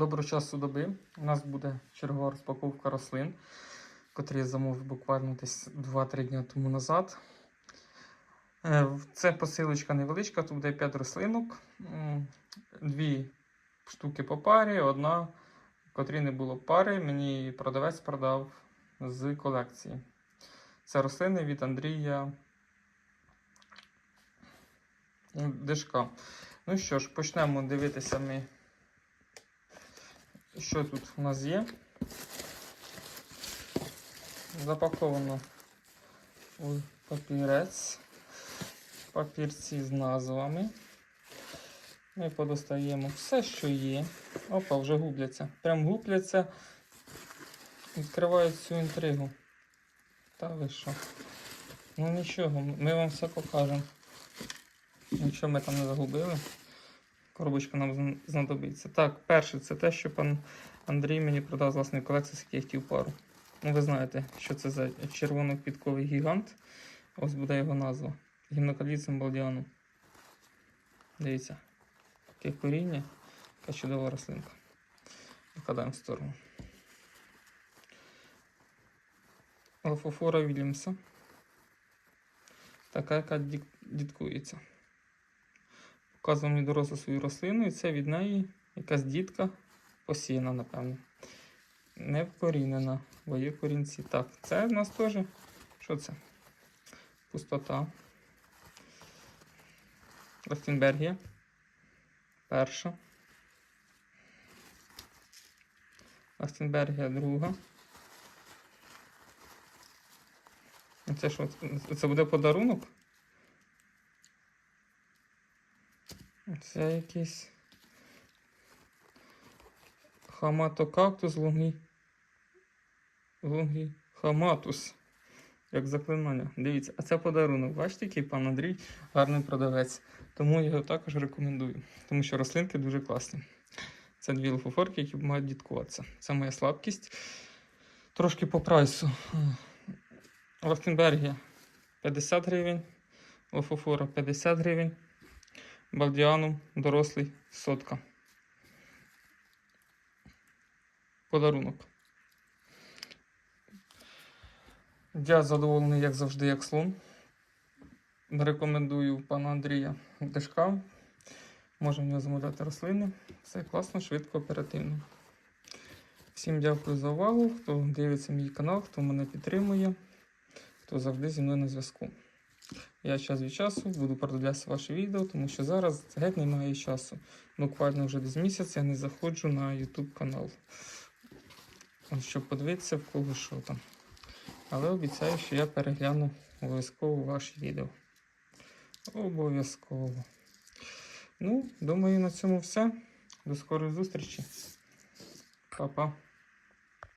Доброго часу доби. У нас буде чергова розпаковка рослин, котрі я замовив буквально десь 2-3 дні тому назад. Е, Це посилочка невеличка, тут буде 5 рослинок, дві штуки по парі, одна, котрі не було пари, мені продавець продав з колекції. Це рослини від Андрія Дишка. Ну що ж, почнемо дивитися ми що тут у нас є? Запаковано у папірець. Папірці з назвами. Ми подостаємо все, що є. Опа, вже губляться. Прям губляться. Відкривають цю інтригу. Та ви що? Ну нічого, ми вам все покажемо. Нічого ми там не загубили. Коробочка нам знадобиться. Так, перше, це те, що пан Андрій мені продав з власної колекції, з яких я пару. Ну, ви знаєте, що це за червоноквітковий гігант. Ось буде його назва. Гімнокаліцем балдіану. Дивіться, яке коріння, яка чудова рослинка. Викладаємо в сторону. Алфофора Вільямса. Така, яка діткується. Показував мені дорослу свою рослину, і це від неї якась дітка посіяна, напевно. Не вкорінена, бо є корінці. Так, це в нас теж. Що це? Пустота. Лахтенбергія. Перша. Лахтенбергія друга. Це що? Це буде подарунок? Це якийсь хаматокактус лунгі. Лунгі хаматус. Як заклинання. Дивіться, а це подарунок. Бачите, який пан Андрій гарний продавець. Тому я його також рекомендую. Тому що рослинки дуже класні. Це дві лофофорки, які мають діткуватися. Це моя слабкість. Трошки по прайсу. Лахтенбергія 50 гривень. Лофофора 50 гривень. Балдіану дорослий сотка. Подарунок. Я задоволений, як завжди, як слон. Рекомендую пана Андрія Дешка. Можемо в нього замовляти рослини. Все класно, швидко, оперативно. Всім дякую за увагу, хто дивиться мій канал, хто мене підтримує, хто завжди зі мною на зв'язку. Я час від часу буду продивлятися ваші відео, тому що зараз геть немає часу. Буквально вже десь місяць я не заходжу на YouTube канал. Щоб подивитися в кого що там. Але обіцяю, що я перегляну обов'язково ваші відео. Обов'язково. Ну, думаю, на цьому все. До скорої зустрічі. Па-па.